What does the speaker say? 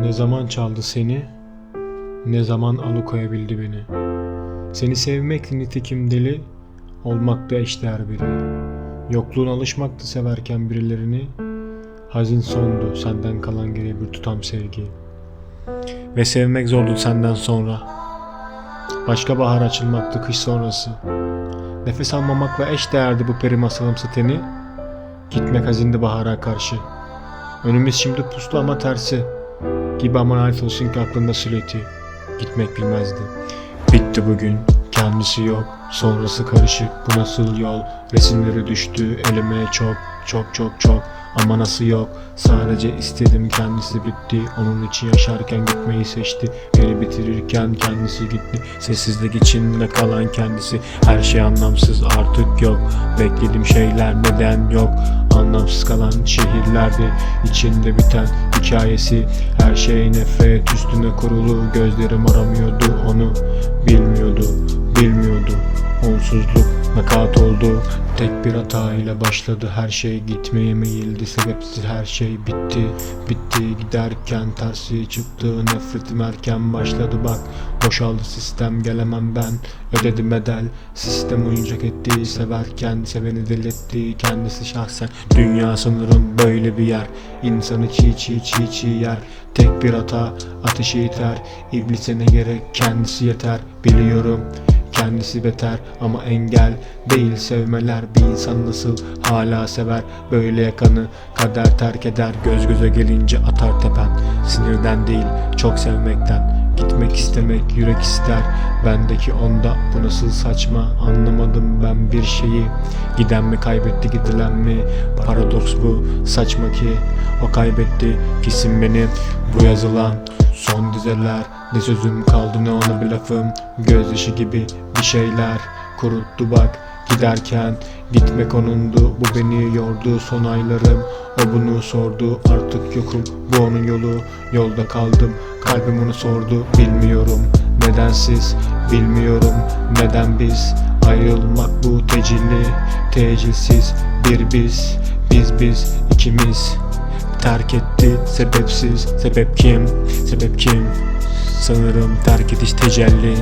Ne zaman çaldı seni, ne zaman alıkoyabildi beni. Seni sevmek nitekim deli, olmak da eşdeğer biri. Yokluğun alışmaktı severken birilerini, hazin sondu senden kalan geriye bir tutam sevgi. Ve sevmek zordu senden sonra. Başka bahar açılmaktı kış sonrası. Nefes almamakla eş değerdi bu peri masalımsı teni. Gitmek hazindi bahara karşı. Önümüz şimdi puslu ama tersi. Gibi olsun ki aklında silüeti. Gitmek bilmezdi. Bitti bugün. Kendisi yok. Sonrası karışık. Bu nasıl yol? Resimleri düştü. Elime çok çok çok çok. Ama nasıl yok? Sadece istedim kendisi bitti. Onun için yaşarken gitmeyi seçti. Beni bitirirken kendisi gitti. Sessizlik içinde kalan kendisi. Her şey anlamsız artık yok. Beklediğim şeyler neden yok? Anlamsız kalan şehirlerde içinde biten hikayesi. Her şey nefret üstüne kurulu Gözlerim aramıyordu onu Bir hatayla başladı. Her şey Gitmeye meyildi. Sebepsiz her şey bitti. Bitti giderken tersi çıktı. Nefretim erken başladı. Bak Boşaldı sistem. Gelemem ben. Ödedim bedel. Sistem oyuncak etti. Severken Seveni deletti kendisi şahsen Dünya sanırım böyle bir yer. İnsanı çiğ çiğ çiğ çiğ yer. Tek bir hata ateşi iter. İblise ne gerek? Kendisi yeter. Biliyorum Kendisi beter ama engel değil. Sevmeler Bir insan nasıl hala sever? Böyle yakanı kader terk eder. Göz göze gelince atar tepen Sinirden değil çok sevmekten Gitmek istemek yürek ister. Bendeki onda bu nasıl saçma Anlamadım ben bir şeyi. Giden mi kaybetti gidilen mi? Paradoks bu saçma ki. O kaybetti kesin beni. Bu yazılan son dizeler. Ne sözüm kaldı ne ona bir lafım. Gözyaşı gibi bir şeyler. Kuruttu bak giderken Gitmek onundu bu beni yordu Son aylarım. O bunu sordu Artık yokum. Bu onun yolu. Yolda kaldım kalbim onu sordu. Bilmiyorum nedensiz Bilmiyorum neden biz Ayrılmak bu tecilli Tecilsiz bir biz. Biz biz ikimiz. Terk etti sebepsiz. Sebep kim? Sebep kim? Sanırım terk ediş tecelli